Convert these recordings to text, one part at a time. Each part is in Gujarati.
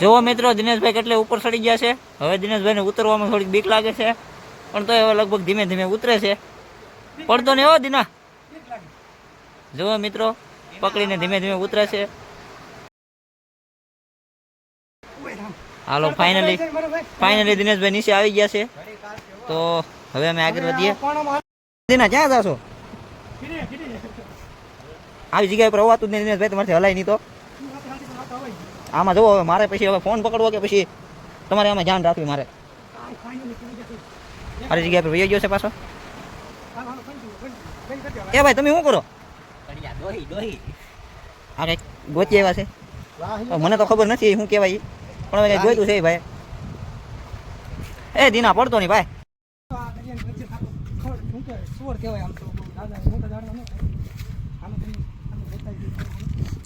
જુઓ મિત્રો, દિનેશભાઈ કેટલે ઉપર ચડી ગયા છે. હવે દિનેશભાઈને ઉતરવામાં થોડીક બીક લાગે છે. પણ તો હવે લગભગ ધીમે ધીમે ઉતરે છે. પડતો ને એવો દિના. જુઓ મિત્રો, પકડીને ધીમે ધીમે ઉતરે છે. હાલો ફાઇનલી ફાઇનલી દિનેશભાઈ નીચે આવી ગયા છે. તો હવે અમે આગળ વધીએ. દિના, ક્યાં જાશો? આવી જગ્યા પર હોવાતું દિનેશભાઈ, તમારથી હલાય નહીં તો. આમાં જુઓ હવે, મારે પછી હવે ફોન પકડવો કે પછી તમારે આમાં ધ્યાન રાખવી મારે? મારી જગ્યા પર વહી ગયો છે પાછો. એ ભાઈ, તમે શું કરો? આ કંઈક ગોતી એવા છે. મને તો ખબર નથી શું કહેવાય પણ હવે કંઈક છે ભાઈ. એ દીના, પડતો નહીં ભાઈ.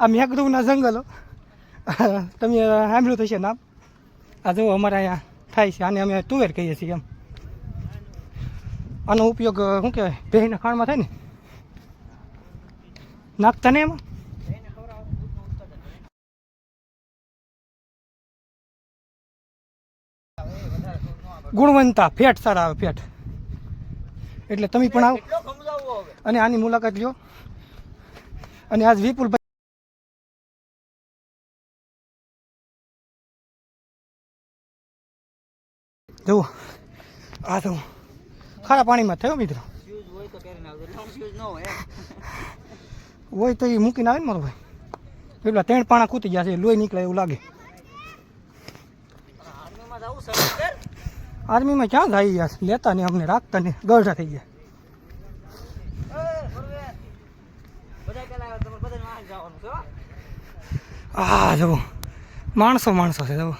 આ મેઘદૂના જંગલો. તમે સાંભળ્યું થશે નામ? આ જો અમારે અહીંયા થાય છે. આને અમે તુવેર કહીએ છીએ એમ. આનો ઉપયોગ શું કહેવાય ભેહીના ખાણમાં થાય ને? નાખતા ને એમાં? ગુણવંતા ફેટ સારા આવે ફેટ. એટલે તમે પણ આવો. અને આની મુલાકાત લ્યો. અને આજ વિપુલ જુઓ. આ જુઓ ખારા પાણીમાં થયો મિત્રો. હોય તો એ મૂકીને આવે ને મારો ભાઈ. પેલા ત્રણ પાણા ખૂટી ગયા છે લોહી નીકળે એવું લાગે. આર્મીમાં ક્યાં જાય યાર? લેતા ને અમને રાખતા ને ગરઢા થઈ ગયા. આ જુઓ. માણસો માણસો છે, જુઓ.